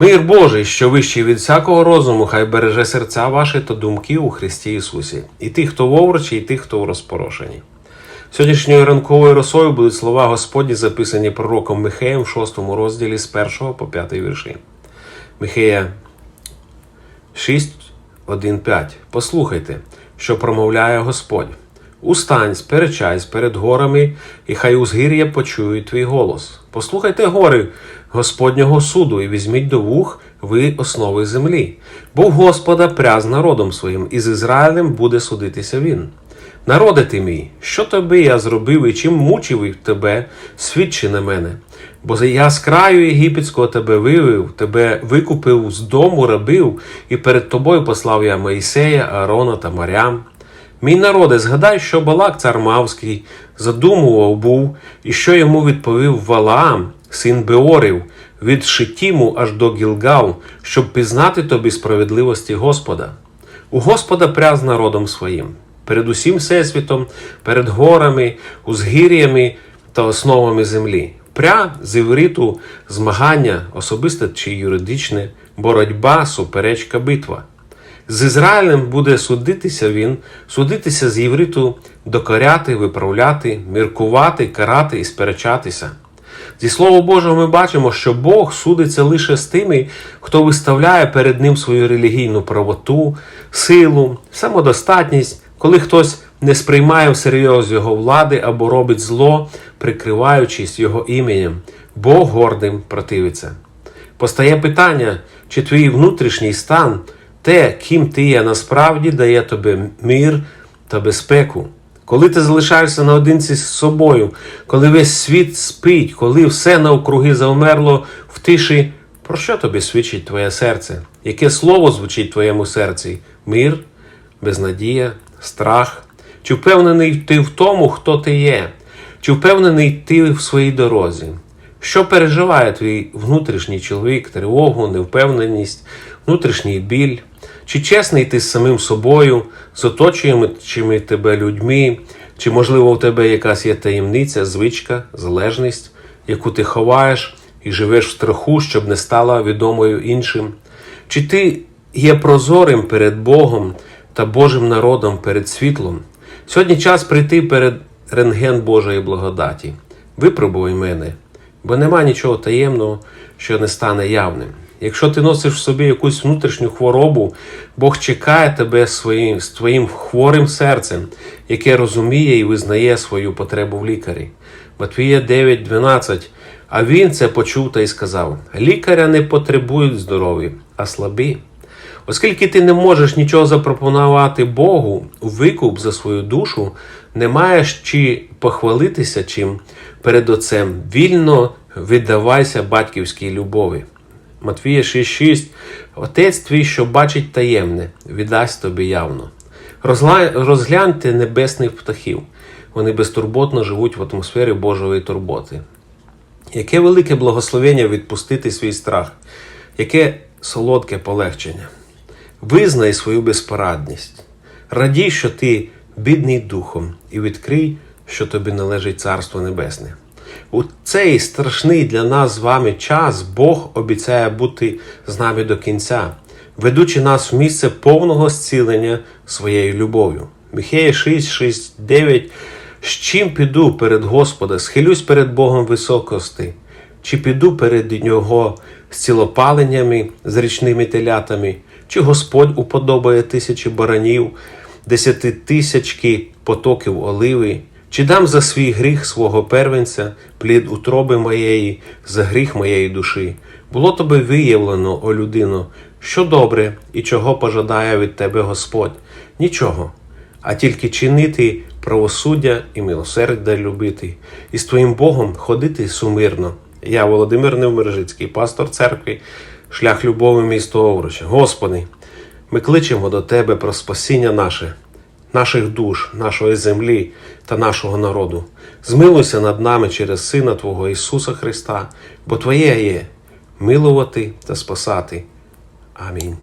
Мир Божий, що вищий від всякого розуму, хай береже серця ваші та думки у Христі Ісусі, і тих, хто в овручі, і тих, хто в розпорошенні. Сьогоднішньою ранковою росою будуть слова Господні, записані пророком Михеєм в 6 розділі з 1 по 5 вірші. Михея 6, 1, 5. Послухайте, що промовляє Господь. Устань, сперечайсь перед горами, і хай узгір'я почують твій голос. Послухайте гори Господнього суду, і візьміть до вух ви основи землі. Бо Господа пряз народом своїм, і з Ізраїлем буде судитися він. Народи ти мій, що тобі я зробив і чим мучив тебе, свідчи на мене. Бо я з краю єгипетського тебе вивів, тебе викупив з дому рабів, і перед тобою послав я Моїсея, Аарона та Марям. Мій народе, згадай, що Балак цар Мавський задумував був, і що йому відповів Валаам, син Беорів, від Шитіму аж до Гілгал, щоб пізнати тобі справедливості Господа. У Господа пряз народом своїм, перед усім всесвітом, перед горами, узгір'ями та основами землі. Пря з івриту змагання, особисте чи юридичне, боротьба, суперечка, битва. З Ізраїлем буде судитися він, судитися з євриту, докоряти, виправляти, міркувати, карати і сперечатися. Зі Слова Божого ми бачимо, що Бог судиться лише з тими, хто виставляє перед ним свою релігійну правоту, силу, самодостатність, коли хтось не сприймає всерйоз його влади або робить зло, прикриваючись його іменем, Бог гордим противиться. Постає питання, чи твій внутрішній стан, те, ким ти є насправді, дає тобі мир та безпеку. Коли ти залишаєшся наодинці з собою, коли весь світ спить, коли все навкруги завмерло в тиші, про що тобі свідчить твоє серце? Яке слово звучить в твоєму серці? Мир, безнадія, страх? Чи впевнений ти в тому, хто ти є? Чи впевнений ти в своїй дорозі? Що переживає твій внутрішній чоловік, тривогу, невпевненість, внутрішній біль? Чи чесний ти з самим собою, з оточуючими тебе людьми, чи, можливо, у тебе якась є таємниця, звичка, залежність, яку ти ховаєш і живеш в страху, щоб не стала відомою іншим? Чи ти є прозорим перед Богом та Божим народом перед світлом? Сьогодні час прийти перед рентген Божої благодаті. Випробуй мене, бо нема нічого таємного, що не стане явним. Якщо ти носиш в собі якусь внутрішню хворобу, Бог чекає тебе своїм, з твоїм хворим серцем, яке розуміє і визнає свою потребу в лікарі. Матвія 9:12. А він це почув та й сказав: Лікаря не потребують здорові, а слабі. Оскільки ти не можеш нічого запропонувати Богу у викуп за свою душу, не маєш чи похвалитися чим перед Отцем, вільно віддавайся батьківській любові. Матвія 6,6 Отець твій, що бачить таємне, віддасть тобі явно. Розгляньте небесних птахів. Вони безтурботно живуть в атмосфері Божої турботи. Яке велике благословення відпустити свій страх, яке солодке полегчення. Визнай свою безпорадність. Радій, що ти бідний духом, і відкрий, що тобі належить Царство Небесне. У цей страшний для нас з вами час Бог обіцяє бути з нами до кінця, ведучи нас в місце повного зцілення своєю любов'ю. Михея 6, 6, 9 з чим піду перед Господа, схилюсь перед Богом високости, чи піду перед Нього з цілопаленнями, з річними телятами, чи Господь уподобає тисячі баранів, десятитисячки потоків оливи, чи дам за свій гріх свого первенця, плід утроби моєї, за гріх моєї душі. Було тобі виявлено, о людино, що добре і чого пожадає від тебе Господь? Нічого, а тільки чинити правосуддя і милосердя любити, і з твоїм Богом ходити сумирно. Я, Володимир Невмержицький, пастор церкви, шлях любові місто Овруча. Господи, ми кличемо до Тебе про спасіння наше, наших душ, нашої землі та нашого народу. Змилуйся над нами через Сина Твого Ісуса Христа, бо Твоє є милувати та спасати. Амінь.